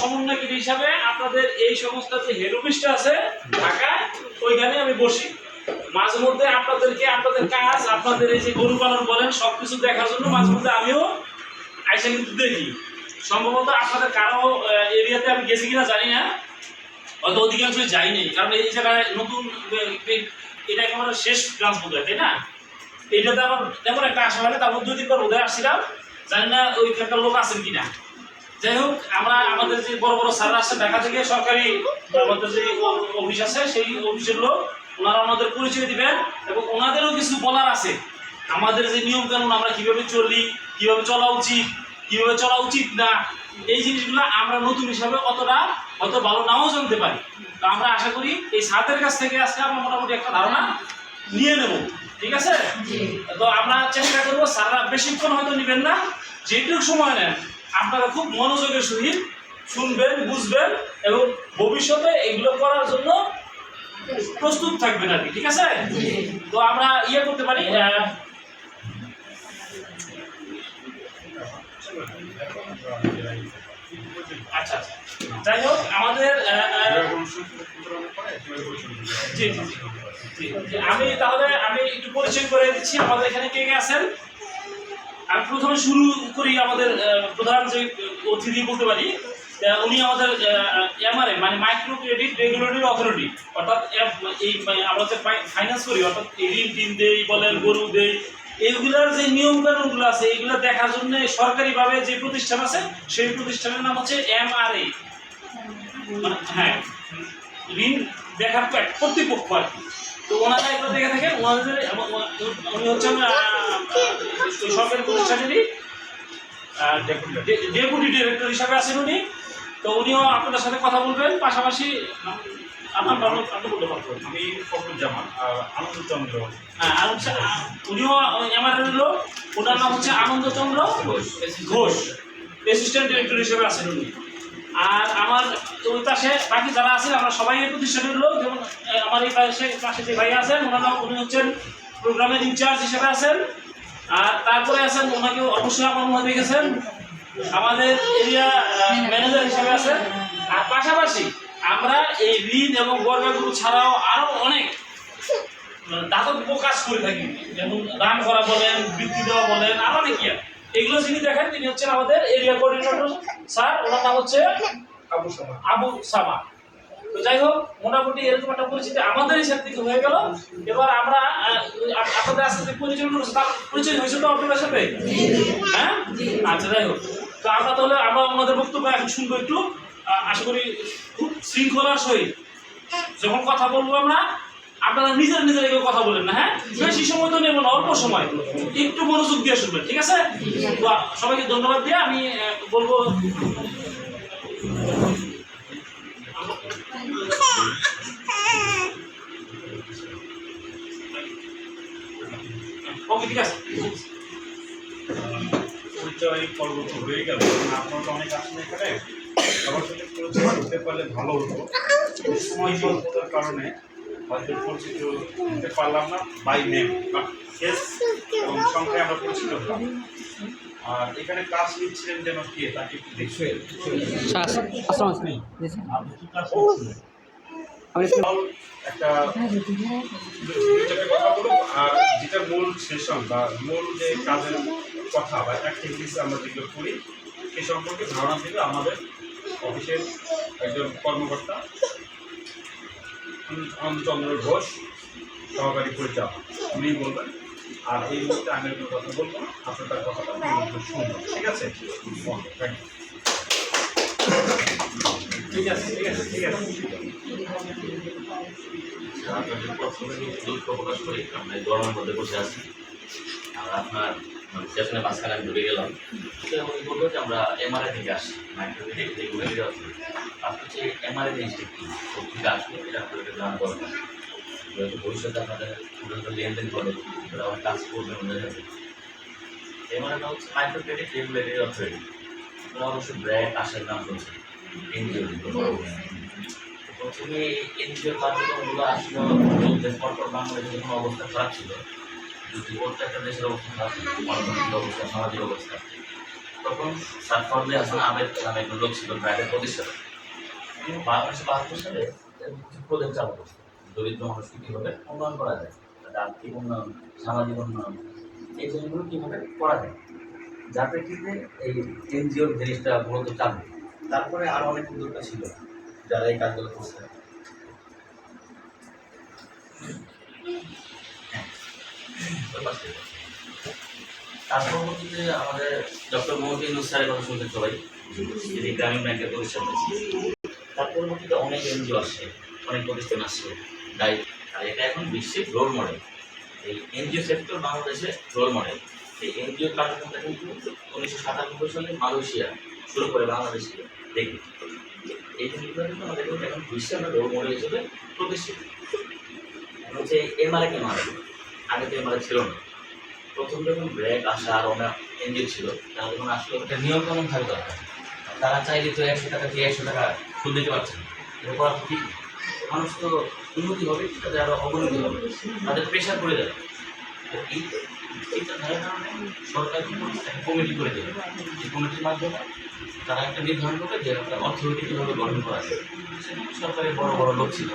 সমন্বয়কারী হিসাবে আপনাদের এই সমস্ত যে হেড অফিসটা আছে ঢাকায়, ওইখানে আমি বসি। মাঝে মধ্যে আপনাদেরকে, আপনাদের কাজ, আপনাদের এই যে গরু পালন বলেন, সবকিছু দেখার জন্য মাঝে মধ্যে আমিও আইসা কিন্তু দেখি। সম্ভবত আপনাদের কারও এরিয়াতে আমি গেছি কিনা জানি না। হয়তো অধিকাংশ যাইনি কারণ এই জায়গায় নতুন এটা একেবারে শেষ ব্রাঞ্চ বোধ হয়, তাই না? এইটাতে আমার তেমন একটা আশা হয় তারপর দুই পর বোধহয় আসছিলাম। জানি না ওইখানকার লোক আছেন কিনা। যাই হোক আমরা আমাদের যে বড় বড় স্যার আসছে ঢাকা থেকে সরকারি আমাদের যে অফিস আছে সেই অফিসের লোক ওনারা আমাদের পরিচয় দিবেন এবং ওনাদেরও কিছু বলার আছে। আমাদের যে নিয়ম কানুন আমরা কীভাবে চলি কীভাবে চলা উচিত কীভাবে চলা উচিত না এই জিনিসগুলো আমরা নতুন হিসাবে অতটা হয়তো ভালো নাও জানতে পারি। তো আমরা আশা করি এই সাথের কাছ থেকে আজকে আমরা মোটামুটি একটা ধারণা নিয়ে নেব। ঠিক আছে? তো আমরা চেষ্টা করব স্যাররা বেশিক্ষণ হয়তো নেবেন না যেটুকু সময় নেন। আপনারা খুব মনোযোগের সহিত শুনবেন, বুঝবেন এবং ভবিষ্যতে এগুলো করার জন্য প্রস্তুত থাকবেন আর কি, ঠিক আছে? তো আমরা ইয়ে করতে পারি আচ্ছা যাই হোক, আমাদের আমি তাহলে আমি একটু পরিচয় করে দিচ্ছি, আমাদের এখানে কে কে আছেন? আমি প্রথমে শুরু করি আমাদের প্রধান যে অতিথি বলতে পারি উনি আমাদের এমআরএ মানে মাইক্রো ক্রেডিট রেগুলেটরি অথরিটি অর্থাৎ এই মানে আমরা যে ফাইন্যান্স করি, অর্থাৎ ঋণ টিন দেই বলেন, গরু দেই এইগুলার যে নিয়ম কানুনগুলো আছে এইগুলো দেখার জন্য সরকারিভাবে যে প্রতিষ্ঠান আছে, সেই প্রতিষ্ঠানের নাম হচ্ছে এমআরএ মানে হ্যাঁ ঋণ দেখার কর্তৃপক্ষ আর কি। তো ওনারা এগুলো দেখে থাকেন ওনাদের উনি হচ্ছেন ওই সরকারি প্রতিষ্ঠানেরই ডেপুটি ডিরেক্টর হিসাবে আছেন উনি। তো উনিও আপনাদের সাথে কথা বলবেন পাশাপাশি আপনার ভালো আপনি বলতে পারবেন আমি ফখরুজ্জামান আর আনন্দচন্দ্র। হ্যাঁ উনিও আমার লোক। ওনার নাম হচ্ছে আনন্দচন্দ্র ঘোষ। অ্যাসিস্ট্যান্ট ডিরেক্টর হিসেবে আছেন উনি। আর আমার ওই পাশে বাকি যারা আছেন আমরা সবাই এই প্রতিষ্ঠানের লোক। যেমন আমার এই পাশে পাশে যে ভাই আছেন ওনার নাম উনি হচ্ছেন প্রোগ্রামের ইনচার্জ হিসেবে আছেন। আর তারপরে আছেন ওনাকে অবশ্যই আমার মনে দেখেছেন আমাদের এরিয়া ম্যানেজার হিসেবে আছেন। আর পাশাপাশি আমরা এই ঋণ এবং বর্গাগুলো ছাড়াও আরও অনেক দাতব্য কাজ করে থাকি। যেমন দান করা বলেন বৃত্তি দেওয়া বলেন আরও নাকি এগুলো যিনি দেখেন তিনি হচ্ছেন আমাদের এরিয়া কোঅর্ডিনেটর স্যার। ওনার নাম হচ্ছে আবু সামা আবু সামা তো যাই হোক মোটামুটি এরকম একটা পরিচিতি আমাদের হিসাব থেকে হয়ে গেল। এবার আমরা আপনাদের আজকে পরিচয় পরিচয় হয়েছে তো আপনাদের সাথে? হ্যাঁ? আচ্ছা যাই হোক। তো আমরা তাহলে আমরা ওনাদের বক্তব্য এখন শুনব একটু। আশা করি খুব শৃঙ্খলার সহিত। যখন কথা বলব আমরা আপনারা নিজের নিজের কেউ কথা বলেন না হ্যাঁ? বেশি সময় তো নেব না অল্প সময়। একটু মনোযোগ দিয়ে শুনবেন ঠিক আছে? সবাইকে ধন্যবাদ দিয়ে আমি বলব ওকে ঠিক আছে পরিচয় পর্ব তো হয়ে গেল আপনারা তো অনেক আসেন এখানে। সবার সাথে পরিচয় হতে পারলে ভালো হতো। সময় স্বল্পতার কারণে হয়তো পরিচিত হতে পারলাম না বাই নেম বা ফেস এবং সংখ্যায় আমরা পরিচিত হলাম। আর এখানে কাজ নিচ্ছিলেন যেন কে তাকে একটু। আপনি কি কাজ করছিলেন আমি একটা কথা বলুন, আর যেটা মূল সেশন বা মূল যে কাজের কথা বা অ্যাক্টিভিটিস আমরা যেগুলো করি, সে সম্পর্কে ধারণা দেবে আমাদের অফিসের একজন কর্মকর্তা আনন্দচন্দ্র ঘোষ, সহকারী পরিচালক। উনি বলবেন, আর এই মুহূর্তে আমি কোনো কথা বলব আপনার কথাটা শুনব। ঠিক আছে? ঠিক আছে ঠিক আছে ঠিক আছে। আমরা গরমের মধ্যে বসে আছি আর আপনার স্টেশনের মাঝখানে আমি গেলাম তো আমি বলব যে আমরা এমআরআই থেকে আসি মাইক্রোমিডিক রেগুলারি আছে আপনার হচ্ছে এমআরআই জিনিসটা কি সত্যি আসবে এটা আপনাদের জানা দরকার যেহেতু ভবিষ্যতে আপনাদের লেনদেন করে ওরা অনেক কাজ করবে মনে যাবে এমআরআইটা হচ্ছে মাইক্রো ক্রেডিট রেগুলেটরি অথরিটি আপনারা অবশ্যই ব্র্যান্ড আসার নাম শুনছে এনজিও প্রথমে কার্যক্রমগুলো আসলে বাংলাদেশের অবস্থা খারাপ ছিল। দেশের অবস্থা খারাপ অবস্থা অবস্থা। তখন লোক ছিল করছে দরিদ্র কীভাবে করা যায় আর্থিক উন্নয়ন, সামাজিক উন্নয়ন, এই জিনিসগুলো কীভাবে করা যায়। এই এনজিওর জিনিসটা মূলত চালু। তারপরে আরও অনেক উদ্যোক্তা ছিল যারা এই কাজগুলো করছে। ওই পাশ থেকে। তার পরবর্তীতে আমাদের ডক্টর মোহাম্মদ ইউনুস স্যারের কথা শুনতে সবাই যিনি গ্রামীণ ব্যাংকের প্রতিষ্ঠাতা ছিলেন তার পরবর্তীতে অনেক এনজিও আসছে, অনেক প্রতিষ্ঠান আসছে, তাই আর এটা এখন বিশ্বের রোল মডেল এই এনজিও সেক্টর বাংলাদেশে রোল মডেল এই এনজিও কার্যক্রমটা কিন্তু উনিশশো সাতানব্বই সালে মালয়েশিয়া শুরু করে বাংলাদেশকে দেখি এই জিনিসগুলো আমাদের এখন বিশ্বে আমরা রোল মডেল হিসেবে প্রতিষ্ঠিত। হচ্ছে এমআরএ কেন আসে আগে তো এমআরএ ছিল না। প্রথম যখন ব্র্যাক আসা আর অনেক এনজিও ছিল তারা যখন আসলো একটা নিয়ম কানুন থাকা দরকার। তারা চাইলে তো একশো টাকা দিয়ে একশো টাকা সুদ দিতে পারছে না। এটা করা ঠিক। মানুষ তো উন্নতি হবে তাদের আরও অবনতি হবে। তাদের প্রেশার পড়ে যাবে। এই এইটা ধারার কারণে সরকার কি করছে কমিটি করে দেবে এই কমিটির মাধ্যমে তারা একটা নির্ধারণ করবে যে একটা অর্থনীতি কীভাবে গঠন করা যায়। সেখানে সরকারের বড় বড় লোক ছিল।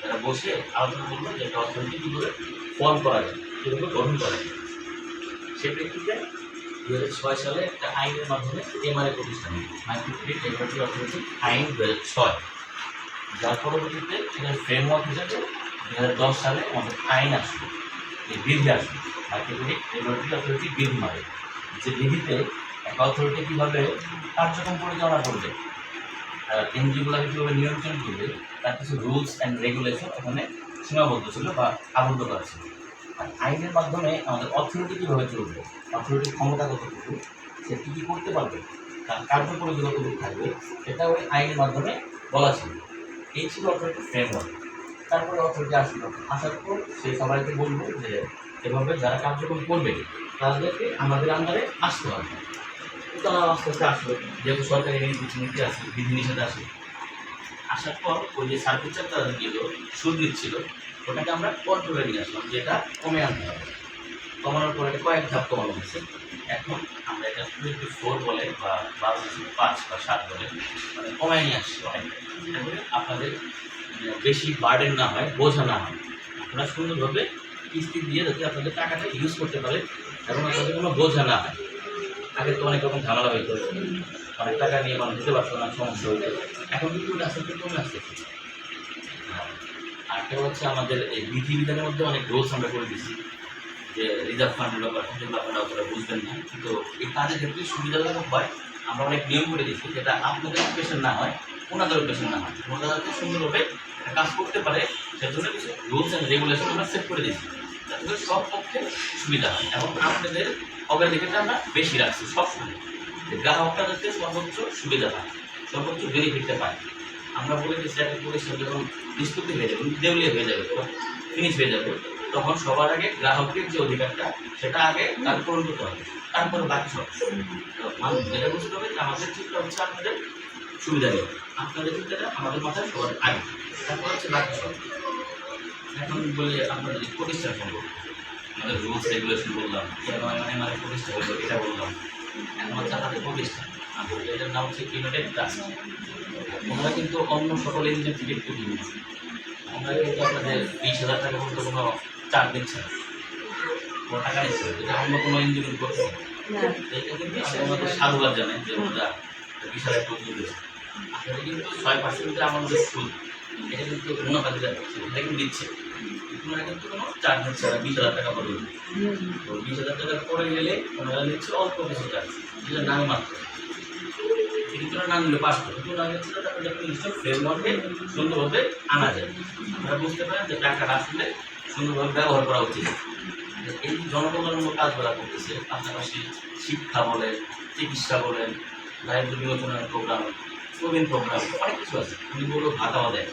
তারা বসে আলোচনা করল যে একটা অর্থনীতি কীভাবে ফর্ম করা যায়, কীভাবে গঠন করা যায়। সে প্রেক্ষিতে দু হাজার ছয় সালে একটা আইনের মাধ্যমে এমআরএ প্রতিষ্ঠান মাইক্রো ক্রেডিট রেগুলেটরি অথরিটি আইন দু হাজার ছয়। যার পরবর্তীতে এটার ফ্রেমওয়ার্ক হিসেবে দু হাজার দশ সালে আমাদের আইন আসলো, এই বিধি আসলো। ক্রেডিট রেগুলেটরি অথরিটি বিধি মারে। যে বিধিতে একটা অথরিটি কীভাবে কার্যক্রম পরিচালনা করবে এনজিওগুলোকে কীভাবে নিয়ন্ত্রণ করবে, তার কিছু রুলস অ্যান্ড রেগুলেশন ওখানে সীমাবদ্ধ ছিল বা আবদ্ধ করা ছিল। আর আইনের মাধ্যমে আমাদের অর্থনীতি কীভাবে চলবে অর্থনৈতিক ক্ষমতা কতটুকু সে কী কী করতে পারবে, তার কার্যপরিধি কতটুকু থাকবে, সেটা ওই আইনের মাধ্যমে বলা ছিল। এই ছিল অর্থনৈতিক ফ্রেমওয়ার্ক তারপরে অর্থনীতি আসলো। আসার পর সে সবাইকে বলব যে এভাবে যারা কার্যক্রম করবে, তাদেরকে আমাদের আন্ডারে আসতে হবে। তারা আস্তে আস্তে আসলো যেহেতু সরকারি নীতি নীতি আছে, বিধিনিষেধ আছে। আসার পর ওই যে সার্ভিসটা তাদের দিল সুদ নিচ্ছিল ওটাকে আমরা কন্ট্রোলে নিয়ে আসলাম, যেটা কমে আনতে হবে। কমানোর পরে কয়েক ধাপ কমানো হয়েছে। এখন আমরা এটা টোয়েন্টি ফোর বলে বা বারো পাঁচ বা সাত বলে মানে কমায় নিয়ে আসছি অনেক। আপনাদের বেশি বার্ডেন না হয়, বোঝা না হয়। আপনারা সুন্দরভাবে কিস্তি দিয়ে যাতে আপনাদের টাকাটা ইউজ করতে পারে এবং আপনাদের কোনো বোঝা না হয়। আগে তো অনেক রকম ঝামেলা হইতো অনেক টাকা নিয়ে মানুষ দিতে পারতো না, সমস্যা হইতো এখন কিন্তু আস্তে আস্তে কমে আসতেছে আরেকটা হচ্ছে আমাদের এই বিধিবিধানের মধ্যে অনেক রুলস আমরা করে দিচ্ছি যে রিজার্ভ ফান্ডের ব্যাপার যেগুলো আপনারা অতটা বুঝবেন না। কিন্তু এই কাজের ক্ষেত্রে সুবিধাজনক হয়। আমরা অনেক নিয়ম করে দিচ্ছি যেটা আপনাদের পেশেন্ট না হয়, ওনাদেরও পেশেন্ট না হয়। ওনাদেরকে সুন্দরভাবে কাজ করতে পারে, সেজন্য কিছু রুলস অ্যান্ড রেগুলেশন আমরা সেট করে দিচ্ছি যাতে সব পক্ষে সুবিধা হয়। এবং আপনাদের অগ্রাধিকারটা আমরা বেশি রাখছি সবসময় যে গ্রাহকটা যাতে সর্বোচ্চ সুবিধা পায়, সর্বোচ্চ বেনিফিটটা পায়। আমরা বলে দিচ্ছি একটা পরিষেবা যখন নিষ্পত্তি হয়ে যাবে, দেউলিয়া হয়ে যাবে ফিনিশ হয়ে যাবে, তখন সবার আগে গ্রাহকের যে অধিকারটা, সেটা আগে তার পূরণ করতে হবে। তারপরে বাকি সব। মানুষ যেটা বুঝতে হবে যে আমাদের চিন্তা হচ্ছে আপনাদের সুবিধা দেবে আপনাদের চিন্তাটা আমাদের মাথায় সবার আগে। তারপর হচ্ছে এখন বলি আপনাদের এই প্রতিষ্ঠান আমাদের রুলস রেগুলেশন বললাম মানে মানে প্রতিষ্ঠা হলো এটা বললাম এখন হচ্ছে আমাদের প্রতিষ্ঠান আমাদের এটার নাম হচ্ছে ইউনাইটেড ট্রাস্ট ওনারা কিন্তু অন্য সকল এনজিও থেকে একটু ভিন্ন আমরা কিন্তু আপনাদের বিশ হাজার টাকা পর্যন্ত কোনো চার দিচ্ছে না। কোনো টাকা নিচ্ছে এটা অন্য কোনো এনজিও কিন্তু করছে এটা কিন্তু আমরা আমাদের সাধুবাদ জানাই যে ওনারা বিশ হাজার টাকা উদ্যোগ আপনাদের কিন্তু ছয় পার্সেন্ট আমাদের সুদ। কিন্তু এটা কিন্তু দিচ্ছে কিন্তু কোনো চার্জ নিচ্ছে না, বিশ হাজার টাকা পর্যন্ত তো বিশ হাজার টাকার পরে গেলে ওনারা অল্প কিছু চার্জ যেটা নামে মাত্র। কিন্তু না নিলে পাস কিন্তু না নিচ্ছে না তারপরে একটা নিশ্চয় ফ্রেমওয়ার্কে সুন্দরভাবে আনা যায়। আমরা বুঝতে পারেন যে টাকাটা আসলে সুন্দরভাবে ব্যবহার করা উচিত। এই জনকল্যাণমূলক কাজগুলো করতেছে, পাশাপাশি শিক্ষা বলেন, চিকিৎসা বলেন দারিদ্র বিমোচনের প্রোগ্রাম প্রবীণ প্রোগ্রাম, অনেক কিছু আছে। বলল ভাতাও দেয়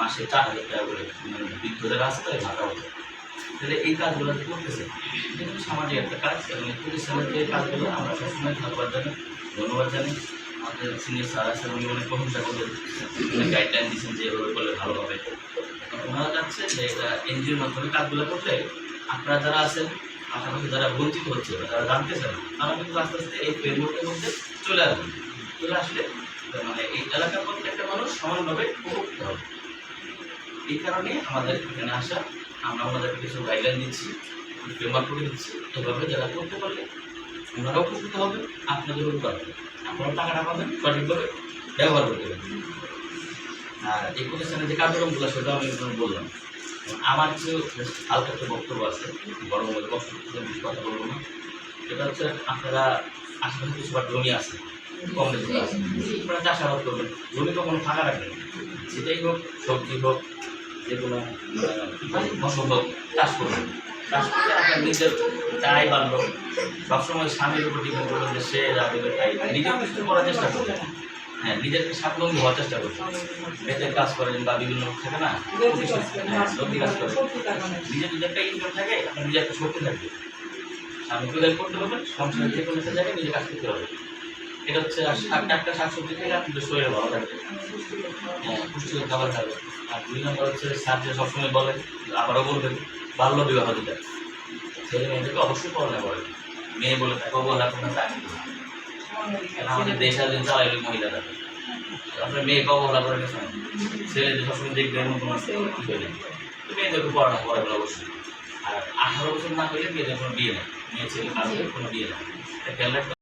মাসে চার হাজার টাকা করে মানে বৃদ্ধ যারা তাদের ভাতাও দেয় তাহলে এই কাজগুলো করতেছে কিন্তু সামাজিক একটা কাজ এবং প্রতিষ্ঠানের যে কাজগুলো আমরা সবসময় ধন্যবাদ জানি ধন্যবাদ জানি আমাদের সিনিয়র স্যার আছে, উনি অনেক প্রশংসা করলেন। গাইডলাইন দিচ্ছেন যে এভাবে করলে ভালো হবে। ওনারা চাচ্ছে যে এটা এনজিওর মাধ্যমে কাজগুলো করলে আপনারা যারা আছেন, পাশাপাশি যারা বঞ্চিত হচ্ছে যারা জানতে চান, তারা কিন্তু আস্তে আস্তে এই ফ্রেমওয়ার্কের মধ্যে চলে আসবে। চলে আসলে মানে এই এলাকার প্রত্যেকটা মানুষ সমানভাবে উপকৃত হবে। এই কারণে আমাদের এখানে আসা, আমরা আমাদের কিছু গাইডলাইন দিচ্ছি ফ্রেমওয়ার্ক করে দিচ্ছি, এভাবে যারা করতে পারলে ওনারাও উপকৃত হবে আপনাদের উপকার হবে। আপনারা টাকাটা পাবেন সঠিকভাবে ব্যবহার করতে পারবেন। আর এই প্রতিষ্ঠানে যে কার্যক্রমগুলো সেটা আমি বললাম। আমার কিছু হালকা একটা বক্তব্য আছে, বড় বড় বক্তব্য, কথা বলব না। সেটা হচ্ছে আপনারা আশেপাশে কিছু জমি আছে কম বেশি আছে। আপনারা চাষাবাদ করবেন জমি কখনো ফাঁকা রাখবেন। সেটাই হোক সবজি হোক যে কোনো ফসল হোক চাষ করবেন চাষ করলে আপনার নিজের চাই বাড়লো সবসময় স্বামীর উপর ডিপেন্ড করবেন যে সে যা দেবে তাই নিজেও কিছু করার চেষ্টা করবেন হ্যাঁ নিজেকে স্বাবলম্বী হওয়ার চেষ্টা করবেন বেতের কাজ করেন বা বিভিন্ন থাকে না হ্যাঁ সবজি কাজ করেন। নিজের নিজের একটা ইনকাম থাকে আপনার নিজের একটা শক্তি থাকবে। স্বামীকে করতে পারবেন সংসারের যে কোনো একটা জায়গায় নিজে কাজ করতে হবে। এটা হচ্ছে আর টাটকা শাক সবজি খেলে আপনাদের শরীরে ভালো থাকবে হ্যাঁ পুষ্টিকর খাবার খাবে আর দুই নম্বর হচ্ছে স্যার যে সবসময় বলেন আবারও বলবেন, বাল্য বিবাহ দিতে। ছেলে মেয়েদেরকে অবশ্যই পড়ালেখা করে মেয়ে বলে থাকে অবহেলা কোনো চাকরি করে। আমাদের দেশ স্বাধীন চালাইলে মহিলারা? আপনার মেয়েকে অবহেলা করে গেছে। ছেলেদের সবসময় দেখবেন কোনো বিষয় নেই তো মেয়েদেরকে পড়াশোনা করাবেন অবশ্যই। আর আঠারো বছর না হলে মেয়েদের কোনো বিয়ে নেই। মেয়ে, ছেলে, কারোর কোনো বিয়ে নেই। খেয়াল